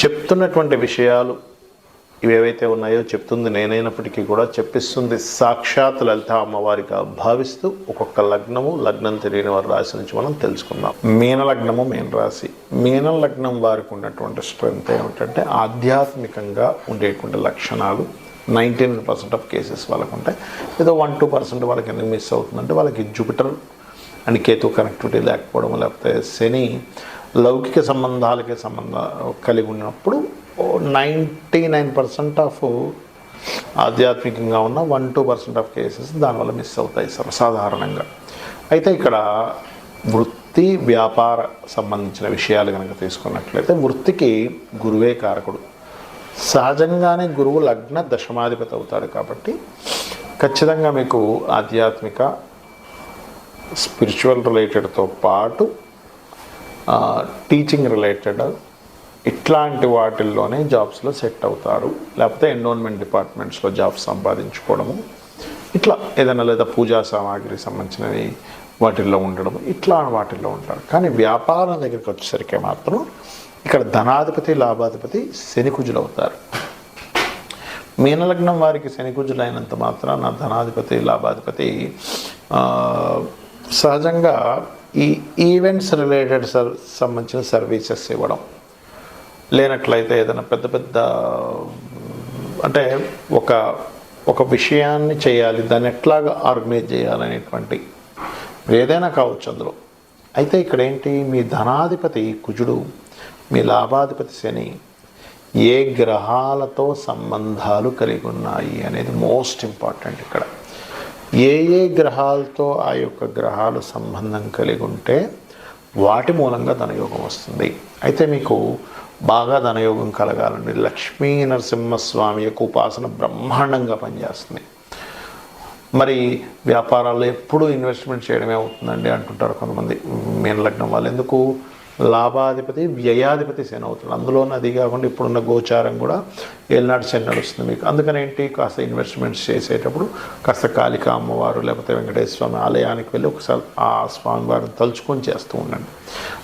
చెప్తున్నటువంటి విషయాలు ఇవేవైతే ఉన్నాయో చెప్తుంది నేనైనప్పటికీ కూడా చెప్పిస్తుంది సాక్షాత్ లలిత అమ్మవారిగా భావిస్తూ ఒక్కొక్క లగ్నము లగ్నం తెలియని వారి రాశి నుంచి మనం తెలుసుకుందాం. మీన లగ్నము మీన రాశి. మీన లగ్నం వారికి ఉన్నటువంటి స్ట్రెంగ్త్ ఏమిటంటే ఆధ్యాత్మికంగా ఉండేటువంటి లక్షణాలు. Ninety nine percent of cases వాళ్ళకు ఉంటాయి. ఏదో వన్ టూ పర్సెంట్ వాళ్ళకి ఎందుకు మిస్ అవుతుందంటే వాళ్ళకి జూపిటర్ అండ్ కేతు కనెక్టివిటీ లేకపోవడం లేకపోతే శని లౌకిక సంబంధాలకి సంబంధ కలిగి ఉన్నప్పుడు నైంటీ నైన్ పర్సెంట్ ఆఫ్ ఆధ్యాత్మికంగా ఉన్న one two percent of cases దానివల్ల మిస్ అవుతాయి సర్వసాధారణంగా అయితే ఇక్కడ వృత్తి వ్యాపార సంబంధించిన విషయాలు కనుక తీసుకున్నట్లయితే వృత్తికి గురువే కారకుడు. సహజంగానే గురువు లగ్న దశమాధిపతి అవుతాడు కాబట్టి ఖచ్చితంగా మీకు ఆధ్యాత్మిక స్పిరిచువల్ రిలేటెడ్తో పాటు టీచింగ్ రిలేటెడ్ ఇట్లాంటి వాటిల్లోనే జాబ్స్లో సెట్ అవుతారు. లేకపోతే ఎండోన్మెంట్ డిపార్ట్మెంట్స్లో జాబ్స్ సంపాదించుకోవడము. ఇట్లా ఏదైనా లేదా పూజా సామాగ్రి సంబంధించినవి వాటిల్లో ఉండడం ఇట్లా వాటిల్లో ఉంటారు. కానీ వ్యాపారం దగ్గరికి వచ్చేసరికి మాత్రం ఇక్కడ ధనాధిపతి లాభాధిపతి శనికుజులు అవుతారు. మీనలగ్నం వారికి శనికుజులు అయినంత మాత్రాన ధనాధిపతి లాభాధిపతి సహజంగా ఈ ఈవెంట్స్ రిలేటెడ్ సర్ సంబంధించిన సర్వీసెస్ ఇవ్వడం. లేనట్లయితే ఏదైనా పెద్ద పెద్ద అంటే ఒక ఒక విషయాన్ని చేయాలి దాన్ని ఎట్లాగా ఆర్గనైజ్ చేయాలనేటువంటి ఏదైనా కావచ్చు అందులో. అయితే ఇక్కడ ఏంటి మీ ధనాధిపతి కుజుడు మీ లాభాధిపతి శని ఏ గ్రహాలతో సంబంధాలు కలిగి ఉన్నాయి అనేది మోస్ట్ ఇంపార్టెంట్ ఇక్కడ. ఏ ఏ గ్రహాలతో ఆ యొక్క గ్రహాలు సంబంధం కలిగి ఉంటే వాటి మూలంగా ధనయోగం వస్తుంది. అయితే మీకు బాగా ధనయోగం కలగాలండి. లక్ష్మీ నరసింహస్వామి యొక్క ఉపాసన బ్రహ్మాండంగా పనిచేస్తుంది. మరి వ్యాపారాల్లో ఎప్పుడూ ఇన్వెస్ట్మెంట్ చేయడమే అవుతుందండి అంటుంటారు కొంతమంది. మీన లగ్నం వాళ్ళు. ఎందుకు? లాభాధిపతి వ్యయాధిపతి శని అవుతుంది అందులోనే అది కాకుండా ఇప్పుడున్న గోచారం కూడా ఏలినాటి శని నడుస్తుంది మీకు. అందుకని ఏంటి? కాస్త ఇన్వెస్ట్మెంట్స్ చేసేటప్పుడు కాస్త కాళిక అమ్మవారు లేకపోతే వెంకటేశ్వర స్వామి ఆలయానికి వెళ్ళి ఒకసారి ఆ స్వామివారిని తలుచుకొని చేస్తూ ఉండండి.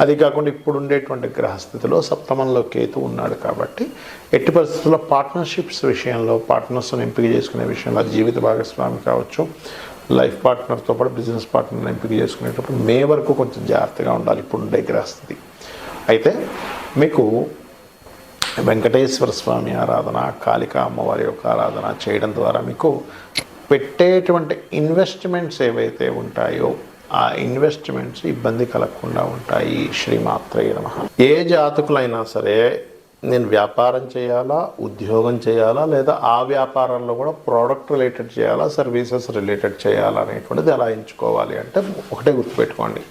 అది కాకుండా ఇప్పుడు ఉండేటువంటి గ్రహస్థితిలో సప్తమంలో కేతు ఉన్నాడు కాబట్టి ఎట్టి పరిస్థితుల్లో పార్ట్నర్షిప్స్ విషయంలో పార్ట్నర్స్ని ఎంపిక చేసుకునే విషయంలో అది జీవిత భాగస్వామి కావచ్చు లైఫ్ పార్ట్నర్తో పాటు బిజినెస్ పార్ట్నర్ని ఎంపిక చేసుకునేటప్పుడు మే వరకు కొంచెం జాగ్రత్తగా ఉండాలి ఇప్పుడు దగ్గరస్తుంది అయితే మీకు వెంకటేశ్వర స్వామి ఆరాధన కాళిక అమ్మవారి యొక్క ఆరాధన చేయడం ద్వారా మీకు పెట్టేటువంటి ఇన్వెస్ట్మెంట్స్ ఏవైతే ఉంటాయో ఆ ఇన్వెస్ట్మెంట్స్ ఇబ్బంది కలగకుండా ఉంటాయి. శ్రీమాత్రయ్య నమ. ఏ జాతకులైనా సరే నేను వ్యాపారం చేయాలా ఉద్యోగం చేయాలా లేదా ఆ వ్యాపారంలో కూడా ప్రోడక్ట్ రిలేటెడ్ చేయాలా సర్వీసెస్ రిలేటెడ్ చేయాలా అనేటువంటిది ఎలా ఎంచుకోవాలి అంటే ఒకటే గుర్తుపెట్టుకోండి.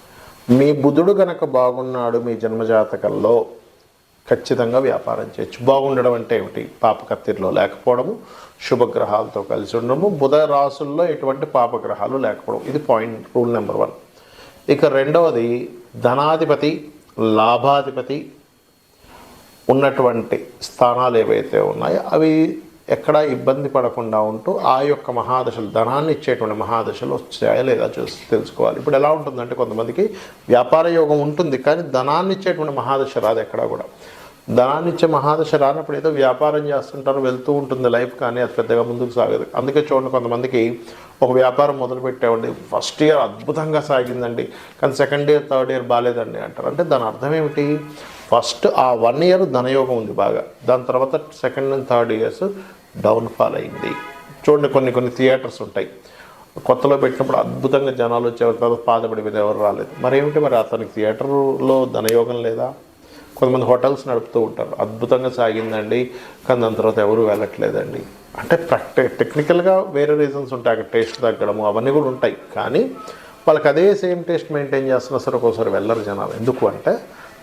మీ బుధుడు గనక బాగున్నాడు మీ జన్మజాతకంలో ఖచ్చితంగా వ్యాపారం చేయొచ్చు. బాగుండడం అంటే ఏమిటి? పాపకత్తిరిలో లేకపోవడము శుభగ్రహాలతో కలిసి ఉండడము బుధ రాసుల్లో ఎటువంటి పాపగ్రహాలు లేకపోవడం. ఇది పాయింట్ రూల్ నెంబర్ వన్ ఇక రెండవది ధనాధిపతి లాభాధిపతి ఉన్నటువంటి స్థానాలు ఏవైతే ఉన్నాయో అవి ఎక్కడా ఇబ్బంది పడకుండా ఉంటూ ఆ యొక్క మహాదశలు ధనాన్ని ఇచ్చేటువంటి మహాదశలు వచ్చాయా లేదా చూసి తెలుసుకోవాలి. ఇప్పుడు ఎలా ఉంటుందంటే కొంతమందికి వ్యాపార యోగం ఉంటుంది కానీ ధనాన్ని ఇచ్చేటువంటి మహాదశ రాదు ఎక్కడా కూడా. ధనాన్ని ఇచ్చే మహాదశ రానప్పుడు ఏదో వ్యాపారం చేస్తుంటారు వెళ్తూ ఉంటుంది లైఫ్ కానీ అది పెద్దగా ముందుకు సాగదు. అందుకే చూడండి కొంతమందికి ఒక వ్యాపారం మొదలుపెట్టామండి ఫస్ట్ ఇయర్ అద్భుతంగా సాగిందండి కానీ సెకండ్ ఇయర్ థర్డ్ ఇయర్ బాగాలేదండి అంటారు. అంటే దాని అర్థం ఏమిటి? ఫస్ట్ ఆ వన్ ఇయర్ ధనయోగం ఉంది బాగా. దాని తర్వాత second and third years downfall అయింది. చూడండి కొన్ని కొన్ని థియేటర్స్ ఉంటాయి. కొత్తలో పెట్టినప్పుడు అద్భుతంగా జనాలు వచ్చేవారు తర్వాత బాధపడి మీద ఎవరు రాలేదు. మరి ఏమిటి మరి అతనికి థియేటర్లో ధనయోగం లేదా? కొంతమంది హోటల్స్ నడుపుతూ ఉంటారు. అద్భుతంగా సాగిందండి కానీ దాని తర్వాత ఎవరు వెళ్ళట్లేదండి. అంటే ప్రాక్టి టెక్నికల్గా వేరే రీజన్స్ ఉంటాయి అక్కడ టేస్ట్ తగ్గడము అవన్నీ కూడా ఉంటాయి. కానీ వాళ్ళకి అదే సేమ్ టేస్ట్ మెయింటైన్ చేస్తున్నా సరే ఒక్కోసారి వెళ్ళరు జనాలు. ఎందుకు అంటే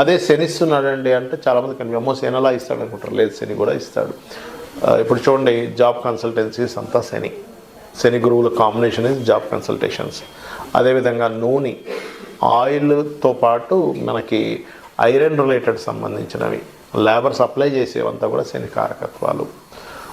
అదే శనిస్తున్నాడండి అంటే చాలామంది కనిపి అమ్మో శని అలా ఇస్తాడు అనుకుంటారు లేదు శని కూడా ఇస్తాడు. ఇప్పుడు చూడండి జాబ్ కన్సల్టెన్సీస్ అంతా శని. శని గురువుల కాంబినేషన్ ఇస్ జాబ్ కన్సల్టేషన్స్ అదేవిధంగా నూనె ఆయిల్తో పాటు మనకి ఐరన్ రిలేటెడ్ సంబంధించినవి. లేబర్ సప్లై చేసేవంతా కూడా శని కారకత్వాలు.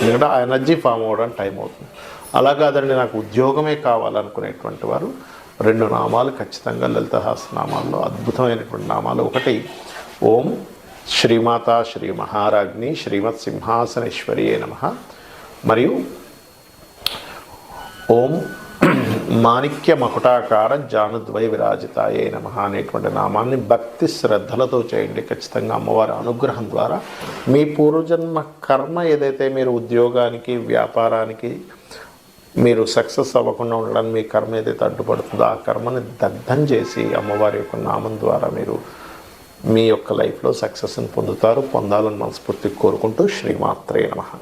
ఎందుకంటే ఆ ఎనర్జీ ఫామ్ అవ్వడానికి టైం అవుతుంది. అలా కాదండి నాకు ఉద్యోగమే కావాలనుకునేటువంటి వారు రెండు నామాలు ఖచ్చితంగా లలితహాస నామాల్లో అద్భుతమైనటువంటి నామాలు ఒకటి ఓం శ్రీమాత శ్రీ మహారాజ్ని శ్రీమత్ సింహాసనేశ్వరియే నమ. మరియు ఓం మాణిక్య మకుటాకార జానుద్వై విరాజితాయే నమ అనేటువంటి నామాన్ని భక్తి శ్రద్ధలతో చేయండి. ఖచ్చితంగా అమ్మవారి అనుగ్రహం ద్వారా మీ పూర్వజన్మ కర్మ ఏదైతే మీరు ఉద్యోగానికి వ్యాపారానికి మీరు సక్సెస్ అవ్వకుండా ఉండడానికి మీ కర్మ ఏదైతే అడ్డుపడుతుందో ఆ కర్మని దగ్ధం చేసి అమ్మవారి యొక్క నామం ద్వారా మీరు మీ యొక్క లైఫ్లో సక్సెస్ని పొందుతారు. పొందాలని మనస్ఫూర్తి కోరుకుంటూ శ్రీమాత్రే నమ.